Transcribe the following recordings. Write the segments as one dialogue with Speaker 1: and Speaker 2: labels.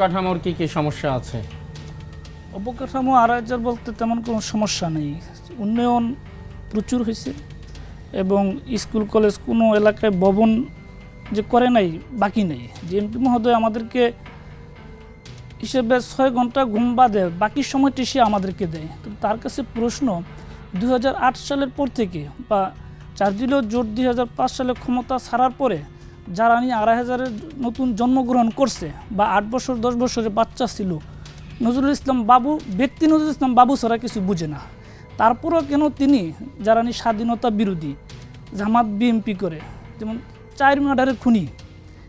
Speaker 1: কাঠামোর কি কি সমস্যা আছে?
Speaker 2: অবকাঠামো আড়াইজার বলতে তেমন কোনো সমস্যা নেই। উন্নয়ন প্রচুর হয়েছে এবং স্কুল, কলেজ কোনো এলাকায় ভবন যে করে নাই, বাকি নেই। ডিএমপি মহোদয় আমাদেরকে হিসেবে ছয় ঘণ্টা ঘুম বাদে বাকি সময়টি সে আমাদেরকে দেয়। তো তার কাছে প্রশ্ন, দুই হাজার আট সালের পর থেকে বা চার দিলেও জোট দুই সালে ক্ষমতা ছাড়ার পরে যারা নিয়ে আড়াই হাজারের নতুন জন্মগ্রহণ করছে বা আট বছর, দশ বছরের বাচ্চা ছিল, নজরুল ইসলাম বাবু, ব্যক্তি নজরুল ইসলাম বাবু ছাড়া কিছু বুঝে না। তারপরেও কেন তিনি, যারা নিয়ে স্বাধীনতা বিরোধী, জামাত বিএমপি করে, যেমন চার মার্ডারের খুনি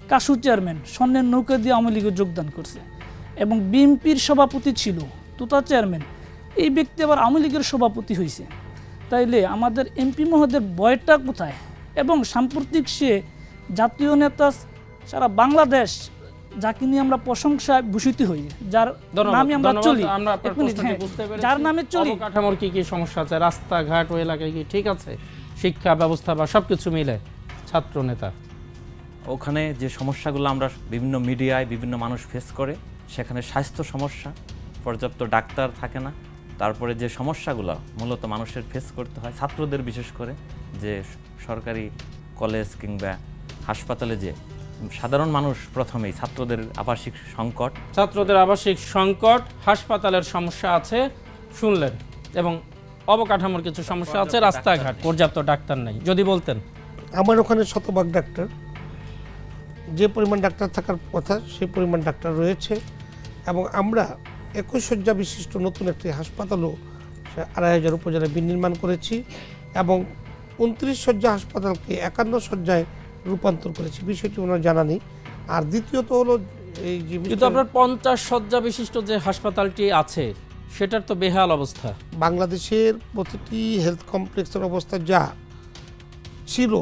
Speaker 2: কাশু চেয়ারম্যান, স্বর্ণের নৌকা দিয়ে আওয়ামী লীগে যোগদান করছে এবং বিএনপির সভাপতি ছিল তুতা চেয়ারম্যান, এই ব্যক্তি আবার আওয়ামী লীগের সভাপতি হয়েছে তাইলে আমাদের এমপি মহোদয়ের বয়টা কোথায়? এবং সাম্প্রতিক সে জাতীয় নেতা সারা বাংলাদেশ যাকে নিয়ে আমরা প্রশংসায় ভূষিত হই যার নামে আমরা চলি। হ্যাঁ। যার নামে চলি।
Speaker 1: অবকাঠামোর কি কি সমস্যা আছে? রাস্তাঘাট ও এলাকায় কি ঠিক আছে? শিক্ষা ব্যবস্থা বা সবকিছু মিলে ছাত্র নেতা।
Speaker 3: ওখানে যে সমস্যাগুলো আমরা বিভিন্ন মিডিয়ায় বিভিন্ন মানুষ ফেস করে সেখানে স্বাস্থ্য সমস্যা পর্যাপ্ত ডাক্তার থাকে না। তারপরে যে সমস্যাগুলো মূলত মানুষের ফেস করতে হয় ছাত্রদের বিশেষ করে যে সরকারি কলেজ কিংবা হাসপাতালে যে সাধারণ মানুষ প্রথমেই ছাত্রদের আবাসিক সংকট।
Speaker 1: ছাত্রদের আবাসিক সংকট হাসপাতালের সমস্যা আছে শুনলেন। এবং অবকাঠামোর কিছু সমস্যা আছে রাস্তাঘাট পর্যাপ্ত ডাক্তার নেই। যদি বলতেন।
Speaker 4: আমার ওখানে শতভাগ ডাক্তার। যে পরিমাণ ডাক্তার থাকার কথা সেই পরিমাণ ডাক্তার রয়েছে। এবং আমরা একুশ শয্যা বিশিষ্ট নতুন একটি হাসপাতালও আড়াই হাজার উপজেলায় বিনির্মাণ করেছি। এবং উনত্রিশ শয্যা হাসপাতালকে একান্ন শয্যায় রূপান্তর করেছে বিষয়টি ওনার জানা নেই। আর দ্বিতীয়ত হলো এই যে
Speaker 1: কিন্তু আপনার পঞ্চাশ শয্যা বিশিষ্ট যে হাসপাতালটি আছে সেটার তো বেহাল অবস্থা।
Speaker 4: বাংলাদেশের প্রতিটি হেলথ কমপ্লেক্সের অবস্থা যা ছিল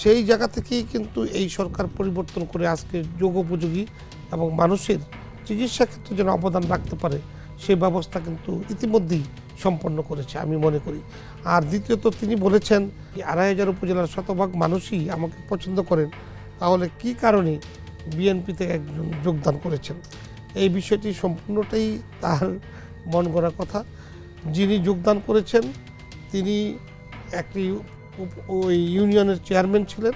Speaker 4: সেই জায়গা থেকেই কিন্তু এই সরকার পরিবর্তন করে আজকে যোগোপযোগী এবং মানুষের চিকিৎসা ক্ষেত্রে যেন অবদান রাখতে পারে সেই ব্যবস্থা কিন্তু ইতিমধ্যেই সম্পন্ন করেছে, আমি মনে করি। আর দ্বিতীয়ত তিনি বলেছেন, আড়াই হাজার উপজেলার শতভাগ মানুষই আমাকে পছন্দ করেন, তাহলে কি কারণে বিএনপিতে একজন যোগদান করেছেন? এই বিষয়টি সম্পূর্ণটাই তার মন গড়া কথা। যিনি যোগদান করেছেন, তিনি একটি ওই ইউনিয়নের চেয়ারম্যান ছিলেন,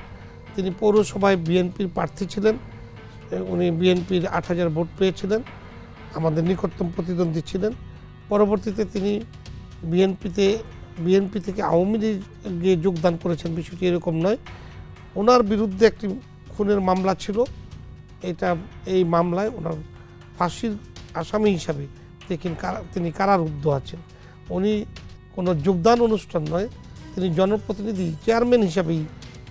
Speaker 4: তিনি পৌরসভায় বিএনপির প্রার্থী ছিলেন, উনি বিএনপির আট হাজার ভোট পেয়েছিলেন, আমাদের নিকটতম প্রতিদ্বন্দ্বী ছিলেন। পরবর্তীতে তিনি বিএনপিতে, বিএনপি থেকে আওয়ামী লীগে যোগদান করেছেন। বিষয়টি এরকম নয়। ওনার বিরুদ্ধে একটি খুনের মামলা ছিল। এটা, এই মামলায় ওনার ফাঁসির আসামি হিসাবে তিনি কারা- তিনি কারারুদ্ধ আছেন। উনি কোনো যোগদান অনুষ্ঠান নয়। তিনি জনপ্রতিনিধি, চেয়ারম্যান হিসাবেই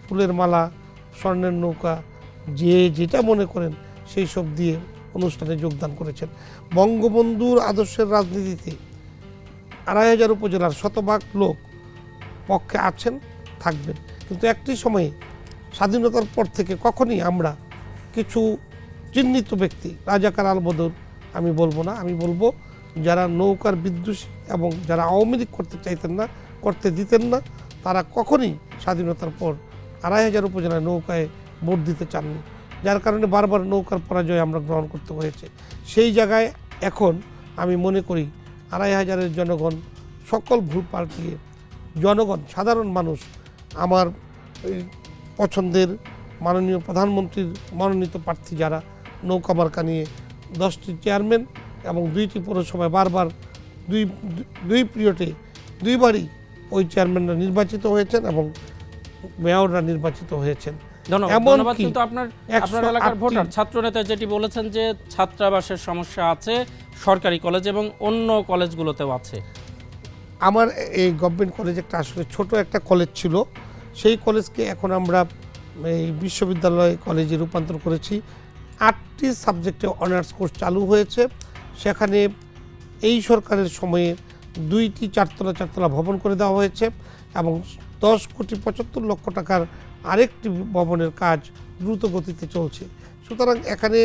Speaker 4: ফুলের মালা, স্বর্ণের নৌকা, যে যেটা মনে করেন, সেই সব দিয়ে অনুষ্ঠানে যোগদান করেছেন। বঙ্গবন্ধুর আদর্শের রাজনীতিতে আড়াই হাজার উপজেলার শতভাগ লোক পক্ষে আছেন, থাকবেন। কিন্তু একটি সময়ে স্বাধীনতার পর থেকে কখনই আমরা কিছু চিহ্নিত ব্যক্তি, রাজাকার আলবদর আমি বলব না, আমি বলব যারা নৌকার বিদ্বেষী এবং যারা আওয়ামী লীগ করতে চাইতেন না, করতে দিতেন না, তারা কখনই স্বাধীনতার পর আড়াই হাজার উপজেলায় নৌকায় ভোট দিতে চাননি। যার কারণে বারবার নৌকার পরাজয় আমরা গ্রহণ করতে হয়েছে। সেই জায়গায় এখন আমি মনে করি আড়াই হাজারের জনগণ সকল ভুল পাল্টিয়ে জনগণ, সাধারণ মানুষ আমার পছন্দের মাননীয় প্রধানমন্ত্রীর মনোনীত প্রার্থী যারা, নৌকা মার্কা নিয়ে দশটি চেয়ারম্যান এবং দুইটি পৌরসভায় বারবার দুই দুই পিরিয়ডে দুইবারই ওই চেয়ারম্যানরা নির্বাচিত হয়েছেন এবং মেয়ররা নির্বাচিত হয়েছেন।
Speaker 1: ধন্যবাদ। কিন্তু আপনার আপনার এলাকার ভোটার। ছাত্র নেতা যেটি বলেছেন যে ছাত্রাবাসের সমস্যা আছে সরকারি কলেজ এবং অন্য কলেজগুলোতেও আছে।
Speaker 4: আমার এই গভর্নমেন্ট কলেজ একটা আসলে ছোট একটা কলেজ ছিল। সেই কলেজকে এখন আমরা এই বিশ্ববিদ্যালয় কলেজে রূপান্তর করেছি। আটটি সাবজেক্টে অনার্স কোর্স চালু হয়েছে। সেখানে এই সরকারের সময়ে দুইটি চারতলা চারতলা ভবন করে দেওয়া হয়েছে এবং দশ কোটি পঁচাত্তর লক্ষ টাকার আরেকটি ভবনের কাজ দ্রুত গতিতে চলছে। সুতরাং এখানে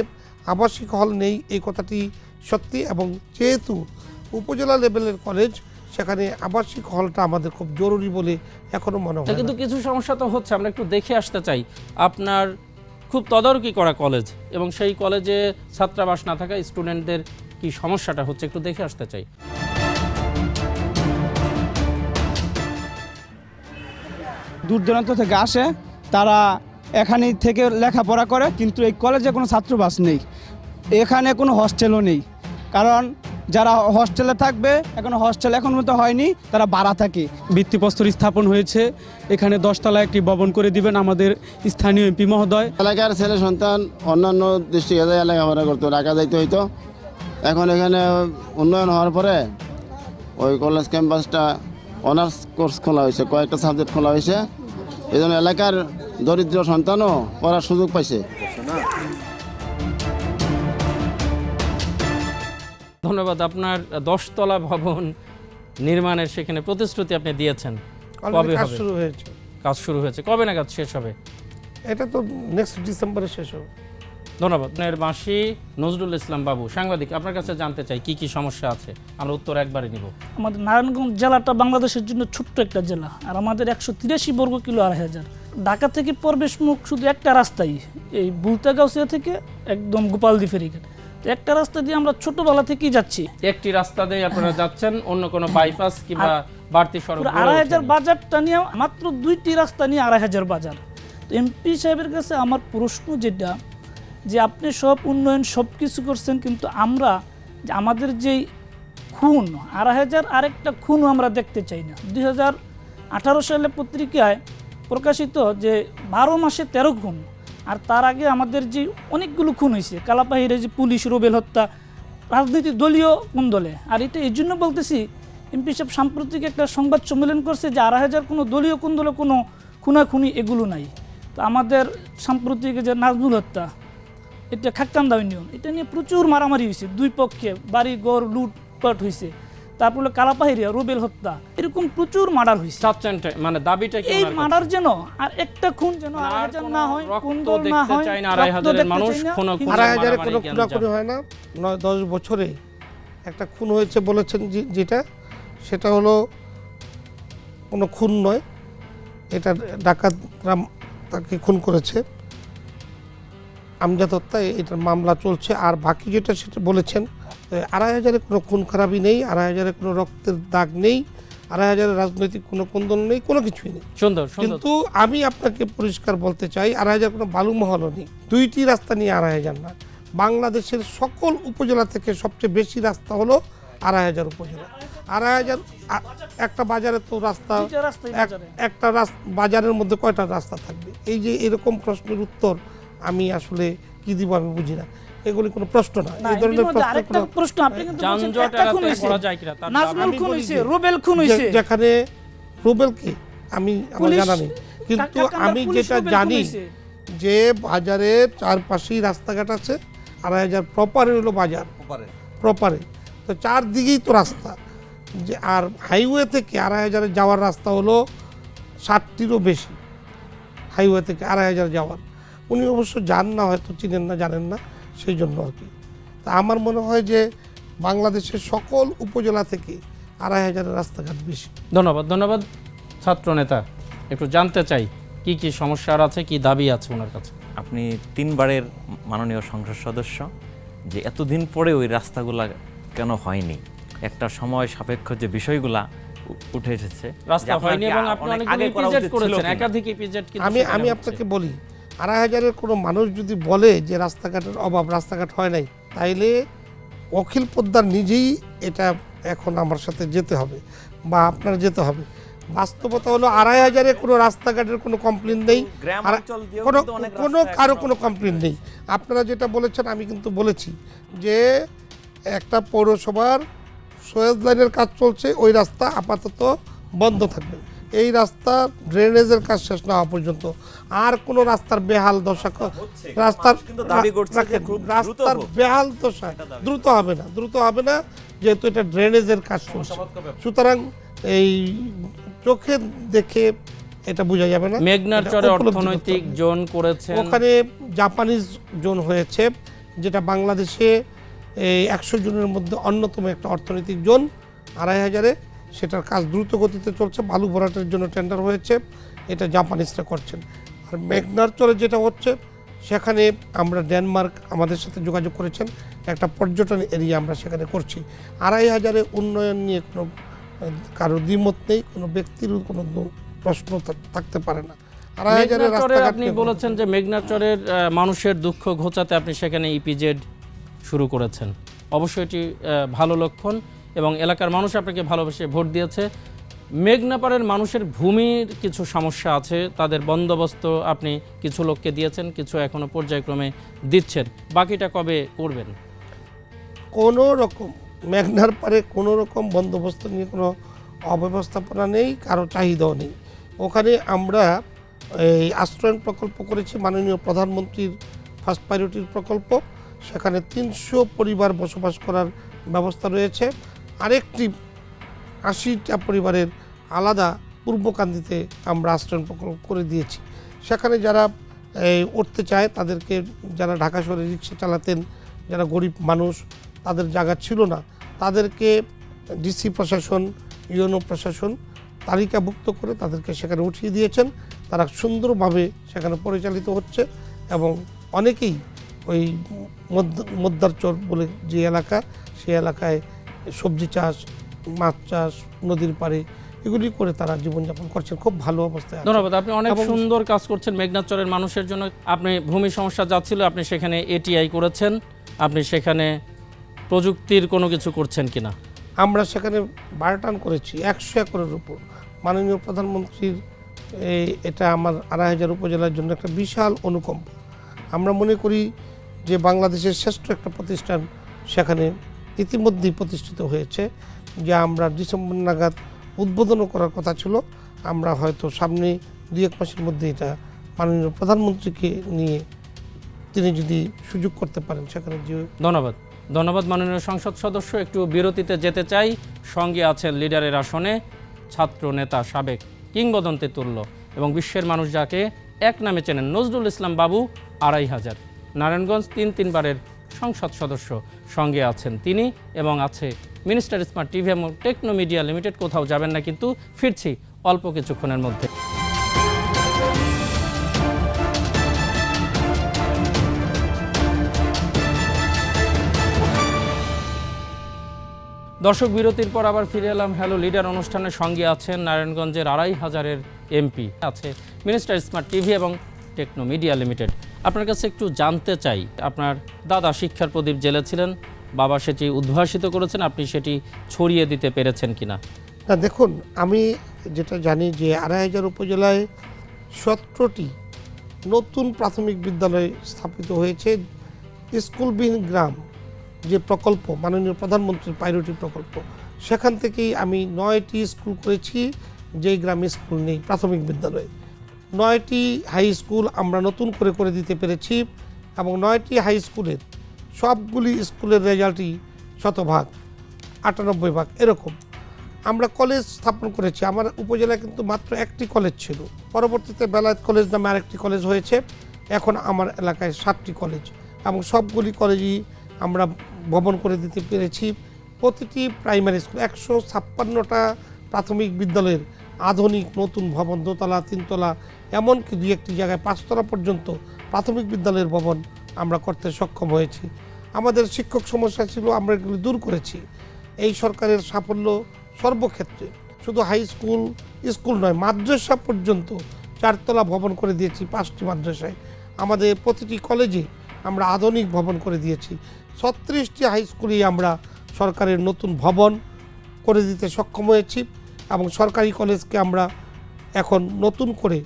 Speaker 4: আবাসিক হল নেই, এই কথাটি সত্যি এবং যেহেতু উপজেলা লেভেলের কলেজ, সেখানে আবাসিক হলটা আমাদের খুব জরুরি বলে এখনও মনে হয়
Speaker 1: কিন্তু কিছু সমস্যা তো হচ্ছে, আমরা একটু দেখে আসতে চাই। আপনার খুব তদারকি করা কলেজ এবং সেই কলেজে ছাত্রাবাস না থাকা স্টুডেন্টদের কি সমস্যাটা হচ্ছে, একটু দেখে আসতে চাই।
Speaker 5: দূর দূরান্ত থেকে আসে তারা এখানে থেকে লেখাপড়া করে কিন্তু এই কলেজে কোনো ছাত্রবাস নেই। এখানে কোনো হস্টেলও নেই। কারণ যারা হস্টেলে থাকবে এখনও হস্টেল এখন মতো হয়নি তারা বাড়া থাকে।
Speaker 6: ভিত্তিপ্রস্তর স্থাপন হয়েছে। এখানে দশতলা একটি ভবন করে দিবেন আমাদের স্থানীয় এমপি মহোদয়।
Speaker 7: এলাকার ছেলে সন্তান অন্যান্য যায় লেখাপড়া করতো ঢাকা যাইতে হইতো। এখন এখানে উন্নয়ন হওয়ার পরে ওই কলেজ ক্যাম্পাসটা অনার্স কোর্স খোলা হয়েছে কয়েকটা সাবজেক্ট খোলা হয়েছে। এই জন্য এলাকার দরিদ্র সন্তানও পড়ার সুযোগ পাইছে।
Speaker 1: ধন্যবাদ আপনার দশতলা ভবন নির্মাণের সেখানে প্রতিশ্রুতি আপনি দিয়েছেন। কবে
Speaker 4: কাজ শুরু হয়েছে।
Speaker 1: কাজ শুরু হয়েছে। কবে নাগাদ শেষ হবে?
Speaker 4: এটা তো নেক্সট ডিসেম্বরে শেষ হবে।
Speaker 1: ধন্যবাদ। আপনার মাসি নজরুল ইসলাম বাবু সাংবাদিক আপনার কাছে জানতে চাই কি কি সমস্যা আছে? আমরা উত্তর একবারে নিব।
Speaker 2: আমাদের নারায়ণগঞ্জ জেলাটা বাংলাদেশের জন্য ছোট্ট একটা জেলা আর আমাদের একশো তিরাশি বর্গ কিলো আড়াই হাজার। ঢাকা থেকে প্রবেশমুখ শুধু একটা রাস্তাই এই বুলতাগাউসিয়া থেকে একদম গোপালদি ফেরিঘাট। একটা রাস্তা দিয়ে আমরা ছোটবেলা থেকেই যাচ্ছি।
Speaker 1: একটি রাস্তা দিয়ে আপনারা যাচ্ছেন অন্য কোনো বাইপাস কিংবা বাড়তি সড়ক
Speaker 2: আড়াই হাজার বাজারটা নিয়ে মাত্র দুইটি রাস্তা নিয়ে আড়াই হাজার বাজার। তো এমপি সাহেবের কাছে আমার প্রশ্ন যেটা যে আপনি সব উন্নয়ন সব কিছু করছেন, কিন্তু আমরা আমাদের যেই খুন আড়াই হাজার আরেকটা খুনও আমরা দেখতে চাই না। দুই হাজার আঠারো সালে পত্রিকায় প্রকাশিত যে বারো মাসে তেরো খুন, আর তার আগে আমাদের যে অনেকগুলো খুন হয়েছে, কালাপাহিরে যে পুলিশ, রোবেল হত্যা রাজনীতি দলীয় কোন দলে, আর এটা এই জন্য বলতেছি, এমপি সাহেব সাম্প্রতিক একটা সংবাদ সম্মেলন করছে যে আড়াই হাজার কোনো দলীয় কোন দলে কোনো খুনাখুনি এগুলো নাই। তো আমাদের সাম্প্রতিক যে নাজমুল হত্যা এটা খাক্কান্দা ইউনিয়ন এটা নিয়ে প্রচুর মারামারি হয়েছে। দুই পক্ষে বাড়ি গড় লুটপাট হয়েছে। তারপরে কালাপাহিরিয়া রুবেল হত্যা। এরকম প্রচুর মার্ডার হয়েছে।
Speaker 1: মানে দাবিটা কি
Speaker 2: এই মার্ডার যেন আর একটা খুন যেন
Speaker 1: আর
Speaker 2: আড়াই না হয়
Speaker 1: রক্ত
Speaker 2: কোন দল না
Speaker 1: দেখতে
Speaker 2: হয়
Speaker 1: না, আড়াই হাজারের মানুষ কোনো
Speaker 4: আড়াই হাজারে কোনো খুনাখুনি হয় না। নয় দশ বছরে একটা খুন হয়েছে বলেছেন যে- যেটা। সেটা হলো কোনো খুন নয়। এটা ডাকাতরা তাকে খুন করেছে। আমজাদ হত্যা এটার মামলা চলছে। আর বাকি যেটা সেটা বলেছেন আড়াই হাজারে কোনো খুন খারাপই নেই আড়াই হাজারে কোনো রক্তের দাগ নেই আড়াই হাজারে রাজনৈতিক কোনো কোন্দল নেই কোনো কিছুই নেই।
Speaker 1: সুন্দর
Speaker 4: কিন্তু আমি আপনাকে পরিষ্কার বলতে চাই আড়াই হাজার কোনো বালু মহলও নেই। দুইটি রাস্তা নিয়ে আড়াই হাজার না। বাংলাদেশের সকল উপজেলা থেকে সবচেয়ে বেশি রাস্তা হলো আড়াই হাজার উপজেলা। আড়াই হাজার একটা বাজারে তো রাস্তা এক- একটা বাজারের মধ্যে কয়টা রাস্তা থাকবে? এই যে এরকম প্রশ্নের উত্তর আমি আসলে কি দিব আমি বুঝি না। এগুলি কোনো প্রশ্ন না। এই ধরনের প্রশ্ন
Speaker 2: আরেকটা প্রশ্ন আপনি কিন্তু
Speaker 1: যানজট এড়াতে করা যায় কিনা
Speaker 2: নাজমুল
Speaker 4: আমি
Speaker 2: খুন রুবেল খুন
Speaker 4: যেখানে রুবেলকে আমি আমার জানা নেই। কিন্তু আমি যেটা
Speaker 2: রুবেল
Speaker 4: জানি যে বাজারের চারপাশেই রাস্তাঘাট আছে আড়াই হাজার প্রপারে হলো বাজার। প্রপারে তো চারদিকেই তো রাস্তা। যে আর হাইওয়ে থেকে আড়াই হাজারে যাওয়ার রাস্তা হলো ষাটটিরও বেশি। হাইওয়ে থেকে আড়াই হাজার যাওয়ার। উনি অবশ্য যান না হয়তো চিনেন না জানেন না সেই জন্য আর কি। তা আমার মনে হয় যে বাংলাদেশের সকল উপজেলা থেকে আড়াই হাজারের রাস্তাঘাট বেশি।
Speaker 1: ধন্যবাদ ধন্যবাদ ছাত্র নেতা। একটু জানতে চাই কি কি সমস্যা আর আছে কি দাবি আছে ওনার কাছে?
Speaker 3: আপনি তিনবারের মাননীয় সংসদ সদস্য যে এতদিন পরে ওই রাস্তাগুলা কেন হয়নি? একটা সময় সাপেক্ষ যে বিষয়গুলা উঠে এসেছে
Speaker 1: রাস্তা হয়নি এবং আপনি
Speaker 3: অনেক আগে
Speaker 1: করেছেন একাধিক ইপিজেড
Speaker 4: আমি আমি আপনাকে বলি আড়াই হাজারের কোনো মানুষ যদি বলে যে রাস্তাঘাটের অভাব রাস্তাঘাট হয় নাই তাইলে অখিল পোদ্দার নিজেই এটা এখন আমার সাথে যেতে হবে বা আপনার যেতে হবে। বাস্তবতা হলো আড়াই হাজারে কোনো রাস্তাঘাটের কোনো কমপ্লেন নেই কোনো কোনো
Speaker 3: কারও
Speaker 4: কোনো কমপ্লেন নেই। আপনারা যেটা বলেছেন আমি কিন্তু বলেছি যে একটা পৌরসভার সোয়েজ লাইনের কাজ চলছে ওই রাস্তা আপাতত বন্ধ থাকবে। এই রাস্তা ড্রেনেজের কাজ শেষ না হওয়া পর্যন্ত। আর কোনো রাস্তার বেহাল দশা রাস্তার
Speaker 3: কিন্তু দাবি করছে যে
Speaker 4: রাখেন,
Speaker 3: খুব দ্রুত
Speaker 4: রাস্তার বেহাল দশা দ্রুত হবে না দ্রুত হবে না যেহেতু এটা ড্রেনেজের কাজ চলছে সুতরাং এই চোখে দেখে এটা বোঝা যাবে না।
Speaker 1: মেঘনার চরে অর্থনৈতিক জোন করেছে
Speaker 4: ওখানে জাপানিজ জোন হয়েছে যেটা বাংলাদেশে এই একশো জনের মধ্যে অন্যতম একটা অর্থনৈতিক জোন আড়াই হাজারে। সেটার কাজ দ্রুত গতিতে চলছে বালু ভরাটের জন্য টেন্ডার হয়েছে এটা জাপানিজরা করছেন। আর মেঘনার চরে যেটা হচ্ছে সেখানে আমরা ডেনমার্ক আমাদের সাথে যোগাযোগ করেছেন একটা পর্যটন এরিয়া আমরা সেখানে করছি। আড়াই হাজারে উন্নয়ন নিয়ে কোনো কারও দ্বিমত নেই কোনো ব্যক্তির কোনো প্রশ্ন থাকতে পারে না। আড়াই হাজারের
Speaker 1: আপনি বলেছেন যে মেঘনাচরের মানুষের দুঃখ ঘোচাতে আপনি সেখানে ইপিজেড শুরু করেছেন। অবশ্যই এটি ভালো লক্ষণ। এবং এলাকার মানুষ আপনাকে ভালোবেসে ভোট দিয়েছে। মেঘনাপাড়ের মানুষের ভূমির কিছু সমস্যা আছে, তাদের বন্দোবস্ত আপনি কিছু লোককে দিয়েছেন, কিছু এখনও পর্যায়ক্রমে দিচ্ছেন। বাকিটা কবে করবেন?
Speaker 4: কোনো রকম মেঘনার পারে কোনো রকম বন্দোবস্ত নিয়ে কোনো অব্যবস্থাপনা নেই, কারও চাহিদাও নেই। ওখানে আমরা এই আশ্রয়ন প্রকল্প করেছি, মাননীয় প্রধানমন্ত্রীর ফার্স্ট প্রায়োরিটির প্রকল্প। সেখানে তিনশো পরিবার বসবাস করার ব্যবস্থা রয়েছে। আরেকটি আশিটা পরিবারের আলাদা পূর্বকান্দিতে আমরা আশ্রয়ন প্রকল্প করে দিয়েছি। সেখানে যারা উঠতে চায় তাদেরকে যারা ঢাকা শহরে রিক্সা চালাতেন, যারা গরিব মানুষ, তাদের জায়গা ছিল না। তাদেরকে ডিসি প্রশাসন ইউনো প্রশাসন তালিকাভুক্ত করে তাদেরকে সেখানে উঠিয়ে দিয়েছেন। তারা সুন্দরভাবে সেখানে পরিচালিত হচ্ছে এবং অনেকেই ওই মধ্যারচর বলে যে এলাকা সেই এলাকায় সবজি চাষ মাছ চাষ নদীর পাড়ে এগুলি করে তারা জীবনযাপন করছেন। খুব ভালো অবস্থায়
Speaker 1: ধন্যবাদ আপনি অনেক সুন্দর কাজ করছেন মেঘনাচরের মানুষের জন্য। আপনি ভূমি সমস্যা যাচ্ছিল আপনি সেখানে এটিআই করেছেন। আপনি সেখানে প্রযুক্তির কোনো কিছু করছেন কিনা?
Speaker 4: আমরা সেখানে বারোটান করেছি একশো একরের উপর। মাননীয় প্রধানমন্ত্রীর এই এটা আমার আড়াই হাজার উপজেলার জন্য একটা বিশাল অনুকম্প। আমরা মনে করি যে বাংলাদেশের শ্রেষ্ঠ একটা প্রতিষ্ঠান সেখানে ইতিমধ্যেই প্রতিষ্ঠিত হয়েছে যা আমরা ডিসেম্বর নাগাদ উদ্বোধনও করার কথা ছিল। আমরা হয়তো সামনে দুই এক মাসের মধ্যে এটা মাননীয় প্রধানমন্ত্রীকে নিয়ে তিনি যদি সুযোগ করতে পারেন সেখানে যে
Speaker 1: ধন্যবাদ। ধন্যবাদ মাননীয় সংসদ সদস্য। একটু বিরতিতে যেতে চাই। সঙ্গে আছেন লিডারের আসনে ছাত্র নেতা সাবেক কিংবদন্তি তুল্য এবং বিশ্বের মানুষ যাকে এক নামে চেনেন নজরুল ইসলাম বাবু আড়াই হাজার। নারায়ণগঞ্জ তিন তিনবারের সংসদ সদস্য সঙ্গে আছেন তিনি এবং আছে মিনিস্টার স্মার্ট টিভি এবং টেকনো মিডিয়া লিমিটেড। কোথাও যাবেন না কিন্তু ফিরছি অল্প কিছুক্ষণের মধ্যে। দর্শক বিরতির পর আবার ফিরে এলাম। হ্যালো, লিডার অনুষ্ঠানের সঙ্গে আছেন নারায়ণগঞ্জের আড়াই হাজারের এমপি। আছে মিনিস্টার স্মার্ট টিভি এবং টেকনো মিডিয়া লিমিটেড। আপনার কাছে একটু জানতে চাই, আপনার দাদা শিক্ষার প্রদীপ জেলে ছিলেন, বাবা সেটি উদ্ভাসিত করেছেন, আপনি সেটি ছড়িয়ে দিতে পেরেছেন কিনা?
Speaker 4: না, দেখুন, আমি যেটা জানি যে আড়াই হাজার উপজেলায় সতেরোটি নতুন প্রাথমিক বিদ্যালয় স্থাপিত হয়েছে। স্কুলবিহীন গ্রাম যে প্রকল্প, মাননীয় প্রধানমন্ত্রীর প্রায়োরিটি প্রকল্প, সেখান থেকেই আমি নয়টি স্কুল করেছি, যেই গ্রামে স্কুল নেই, প্রাথমিক বিদ্যালয়ে। নয়টি হাই স্কুল আমরা নতুন করে করে দিতে পেরেছি এবং নয়টি হাই স্কুলের সবগুলি স্কুলের রেজাল্টই শতভাগ, আটানব্বই ভাগ এরকম। আমরা কলেজ স্থাপন করেছি, আমার উপজেলায় কিন্তু মাত্র একটি কলেজ ছিল। পরবর্তীতে বেলায়েত কলেজ নামে আরেকটি কলেজ হয়েছে, এখন আমার এলাকায় সাতটি কলেজ এবং সবগুলি কলেজই আমরা ভবন করে দিতে পেরেছি। প্রতিটি প্রাইমারি স্কুল একশো ছাপ্পান্নটা প্রাথমিক বিদ্যালয়ের আধুনিক নতুন ভবন, দোতলা, তিনতলা, এমনকি দুই একটি জায়গায় পাঁচতলা পর্যন্ত প্রাথমিক বিদ্যালয়ের ভবন আমরা করতে সক্ষম হয়েছি। আমাদের শিক্ষক সমস্যা ছিল, আমরা এগুলি দূর করেছি। এই সরকারের সাফল্য সর্বক্ষেত্রে। শুধু হাই স্কুল স্কুল নয়, মাদ্রাসা পর্যন্ত চারতলা ভবন করে দিয়েছি পাঁচটি মাদ্রাসায়। আমাদের প্রতিটি কলেজে আমরা আধুনিক ভবন করে দিয়েছি। ছত্রিশটি হাই স্কুলেই আমরা সরকারের নতুন ভবন করে দিতে সক্ষম হয়েছি। এবং সরকারি কলেজকে আমরা এখন নতুন করে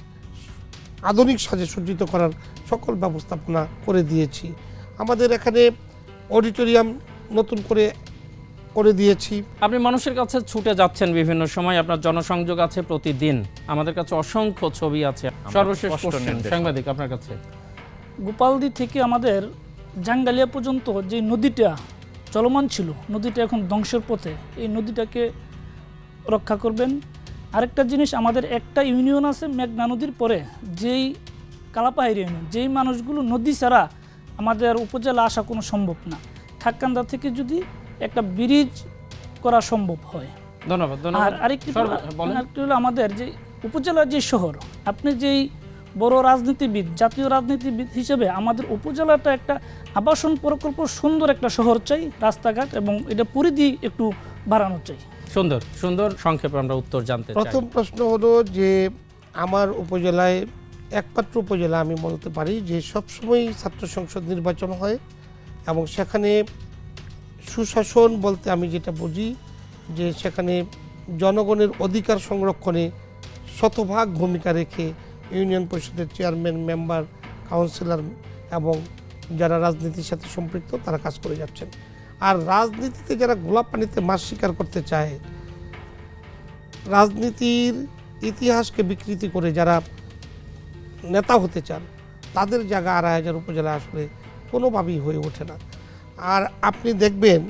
Speaker 4: আধুনিক সাজে সজ্জিত করার সকল ব্যবস্থাপনা করে দিয়েছি। আমাদের এখানে অডিটোরিয়াম নতুন করে করে দিয়েছি।
Speaker 1: আপনি মানুষের কাছে ছুটে যাচ্ছেন বিভিন্ন সময় আপনার জনসংযোগ আছে প্রতিদিন। আমাদের কাছে অসংখ্য ছবি আছে। সর্বশেষ। সাংবাদিক আপনার কাছে।
Speaker 2: গোপালদি থেকে আমাদের জাঙ্গালিয়া পর্যন্ত যে নদীটা চলমান ছিল নদীটা এখন ধ্বংসের পথে এই নদীটাকে রক্ষা করবেন। আরেকটা জিনিস আমাদের একটা ইউনিয়ন আছে মেঘনা নদীর পরে যেই কালাপাহাড়ি ইউনিয়ন যেই মানুষগুলো নদী ছাড়া আমাদের উপজেলা আসা কোনো সম্ভব না। ঠাক্কান্দা থেকে যদি একটা ব্রিজ করা সম্ভব হয়।
Speaker 1: ধন্যবাদ
Speaker 2: আর আরেকটি হলো আমাদের যে উপজেলার যে শহর আপনি যেই বড় রাজনীতিবিদ জাতীয় রাজনীতিবিদ হিসেবে আমাদের উপজেলাটা একটা আবাসন প্রকল্প সুন্দর একটা শহর চাই রাস্তাঘাট এবং এটা পরিধি একটু বাড়ানো চাই।
Speaker 1: সুন্দর সুন্দর সংক্ষেপে আমরা উত্তর জানতে
Speaker 4: প্রথম প্রশ্ন হলো যে আমার উপজেলায়, একমাত্র উপজেলা আমি বলতে পারি যে সবসময় ছাত্র সংসদ নির্বাচন হয় এবং সেখানে সুশাসন বলতে আমি যেটা বুঝি যে সেখানে জনগণের অধিকার সংরক্ষণে শতভাগ ভূমিকা রেখে ইউনিয়ন পরিষদের চেয়ারম্যান, মেম্বার, কাউন্সিলর এবং যারা রাজনীতির সাথে সম্পৃক্ত তারা কাজ করে যাচ্ছেন। আর রাজনীতিতে যারা গোলাপ পানিতে মাছ শিকার করতে চায়, রাজনীতির ইতিহাসকে বিকৃতি করে যারা নেতা হতে চান, তাদের জায়গা আড়াই হাজার উপজেলা আসলে কোনোভাবেই হয়ে ওঠে না। আর আপনি দেখবেন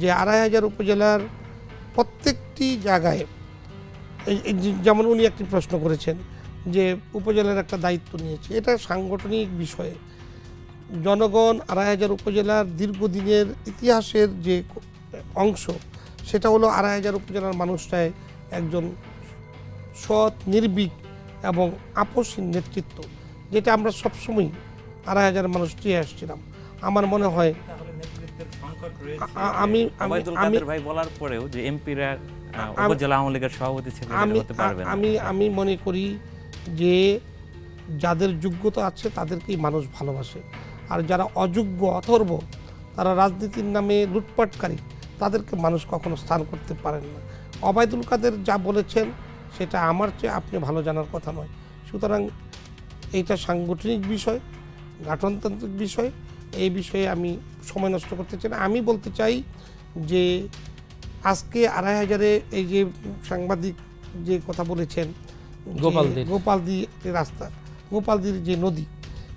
Speaker 4: যে আড়াই হাজার উপজেলার প্রত্যেকটি জায়গায় যেমন উনি একটি প্রশ্ন করেছেন যে উপজেলার একটা দায়িত্ব নিয়েছে, এটা সাংগঠনিক বিষয়ে। জনগণ আড়াই হাজার উপজেলার দীর্ঘদিনের ইতিহাসের যে অংশ সেটা হলো আড়াই হাজার উপজেলার মানুষটাই একজন সৎ নির্ভীক এবং আপসীন নেতৃত্ব যেটা আমরা সবসময় আড়াই হাজার মানুষ চেয়ে আসছিলাম। আমার মনে হয় আমি আমি
Speaker 3: ভাই বলার পরেও যে এমপিরা উপজেলা আওয়ামী লীগের সভাপতি
Speaker 4: আমি
Speaker 3: হতে পারবে না।
Speaker 4: আমি আমি মনে করি যে যাদের যোগ্যতা আছে তাদেরকেই মানুষ ভালোবাসে। আর যারা অযোগ্য অথর্ব তারা রাজনীতির নামে লুটপাটকারী তাদেরকে মানুষ কখনো স্থান করতে পারেন না। অবায়দুল কাদের যা বলেছেন সেটা আমার চেয়ে আপনি ভালো জানার কথা নয়। সুতরাং এইটা সাংগঠনিক বিষয় গঠনতান্ত্রিক বিষয়। এই বিষয়ে আমি সময় নষ্ট করতে চাই না। আমি বলতে চাই যে আজকে আড়াই হাজারে এই যে সাংবাদিক যে কথা বলেছেন যে
Speaker 1: গোপালদির।
Speaker 4: গোপালদি রাস্তা গোপালদির যে নদী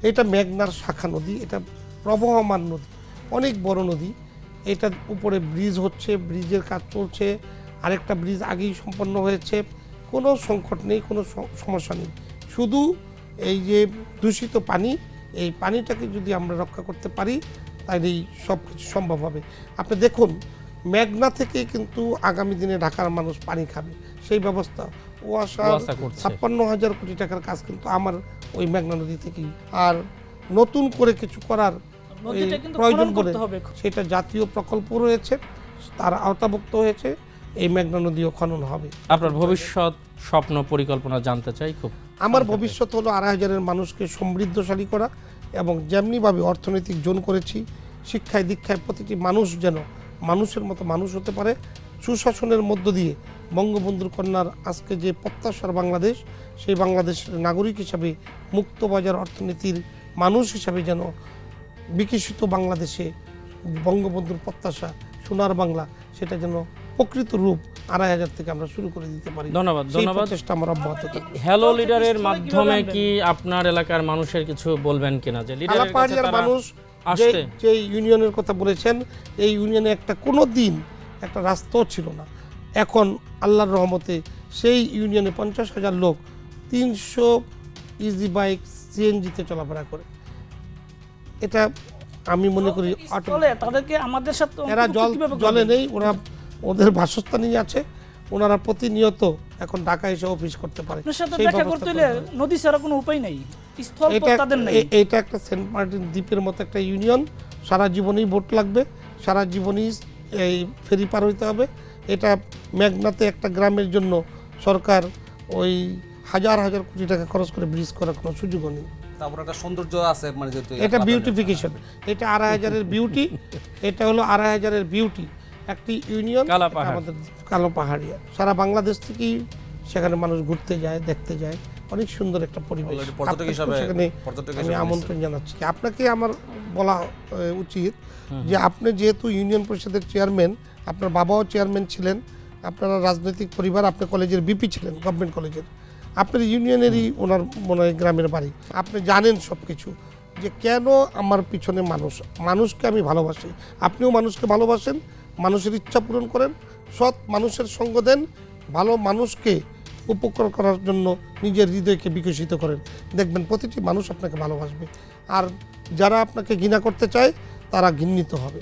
Speaker 4: এটা মেঘনার শাখা নদী, এটা প্রবহমান নদী, অনেক বড় নদী। এটার উপরে ব্রিজ হচ্ছে, ব্রিজের কাজ চলছে, আরেকটা ব্রিজ আগেই সম্পন্ন হয়েছে। কোনো সংকট নেই, কোনো সমস্যা নেই। শুধু এই যে দূষিত পানি, এই পানিটাকে যদি আমরা রক্ষা করতে পারি তাহলে এই সব কিছু সম্ভব হবে। আপনি দেখুন, মেঘনা থেকে কিন্তু আগামী দিনে ঢাকার মানুষ পানি খাবে। সেই ব্যবস্থা ওয়াসা ছাপ্পান্ন হাজার কোটি টাকার কাজ কিন্তু আমার ওই মেঘনা নদী থেকেই। আর নতুন করে কিছু করার প্রয়োজন
Speaker 2: হবে।
Speaker 4: সেটা জাতীয় প্রকল্প রয়েছে তার আওতাভুক্ত হয়েছে এই মেঘনা নদীও খনন হবে।
Speaker 1: আপনার ভবিষ্যৎ স্বপ্ন পরিকল্পনা জানতে চাই খুব।
Speaker 4: আমার ভবিষ্যৎ হলো আড়াই হাজারের মানুষকে সমৃদ্ধশালী করা এবং যেমনিভাবে অর্থনৈতিক জোন করেছি শিক্ষায় দীক্ষায় প্রতিটি মানুষ যেন মানুষের মতো মানুষ হতে পারে সুশাসনের মধ্য দিয়ে বঙ্গবন্ধুর কন্যার আজকে যে প্রত্যাশার বাংলাদেশ সেই বাংলাদেশের নাগরিক হিসাবে মুক্তবাজার অর্থনীতির মানুষ হিসাবে যেন বিকশিত বাংলাদেশে বঙ্গবন্ধুর প্রত্যাশা সোনার বাংলা সেটা যেন প্রকৃত রূপ আড়াই হাজার থেকে আমরা শুরু করে দিতে পারি।
Speaker 1: ধন্যবাদ, ধন্যবাদ।
Speaker 4: প্রচেষ্টা আমার অব্যাহত
Speaker 1: হ্যালো লিডারের মাধ্যমে কি আপনার এলাকার মানুষের কিছু বলবেন কিনা? যে লিডারের
Speaker 4: মানুষ যে ইউনিয়নের কথা বলেছেন এই ইউনিয়নে একটা কোনো দিন একটা রাস্তাও ছিল না। এখন আল্লাহর রহমতে সেই ইউনিয়নে পঞ্চাশ হাজার লোক তিনশো ইজি বাইক সিএনজিতে চলাফেরা করে। এটা আমি মনে করি
Speaker 2: তাদেরকে আমাদের সাথে
Speaker 4: এরা জল জলে নেই ওরা ওদের বাসস্থানই আছে ওনারা প্রতিনিয়ত এখন ঢাকা এসে অফিস করতে পারে।
Speaker 2: দেখা করতে হলে নদী ছাড়া কোনো উপায় নেই
Speaker 4: এটা একটা সেন্ট মার্টিন দ্বীপের মতো একটা ইউনিয়ন সারা জীবনই ভোট লাগবে সারা জীবনই এই ফেরি পার হইতে হবে। এটা মেঘনাতে একটা গ্রামের জন্য সরকার ওই হাজার হাজার কোটি টাকা খরচ করে ব্রিজ করার কোনো সুযোগও নেই।
Speaker 8: তারপর একটা সৌন্দর্য আছে মানে যেহেতু
Speaker 4: এটা বিউটিফিকেশন এটা আড়াই হাজারের বিউটি এটা হলো আড়াই হাজারের বিউটি একটি ইউনিয়ন। আমাদের কালো পাহাড়িয়া সারা বাংলাদেশ থেকেই সেখানে মানুষ ঘুরতে যায় দেখতে যায়। অনেক সুন্দর একটা পরিবেশ। সেখানে আমি আমন্ত্রণ জানাচ্ছি। আপনাকে আমার বলা উচিত যে আপনি যেহেতু ইউনিয়ন পরিষদের চেয়ারম্যান আপনার বাবাও চেয়ারম্যান ছিলেন, আপনারা রাজনৈতিক পরিবার, আপনি কলেজের বিপি ছিলেন গভর্নমেন্ট কলেজের। আপনার ইউনিয়নেরই ওনার মনে হয় গ্রামের বাড়ি। আপনি জানেন সব কিছু যে কেন আমার পিছনে মানুষ? মানুষকে আমি ভালোবাসি। আপনিও মানুষকে ভালোবাসেন, মানুষের ইচ্ছা পূরণ করেন, সৎ মানুষের সঙ্গ দেন, ভালো মানুষকে উপকার করার জন্য নিজের হৃদয়কে বিকশিত করেন। দেখবেন প্রতিটি মানুষ আপনাকে ভালোবাসবে। আর যারা আপনাকে ঘৃণা করতে চায়, তারা ঘৃণিত হবে।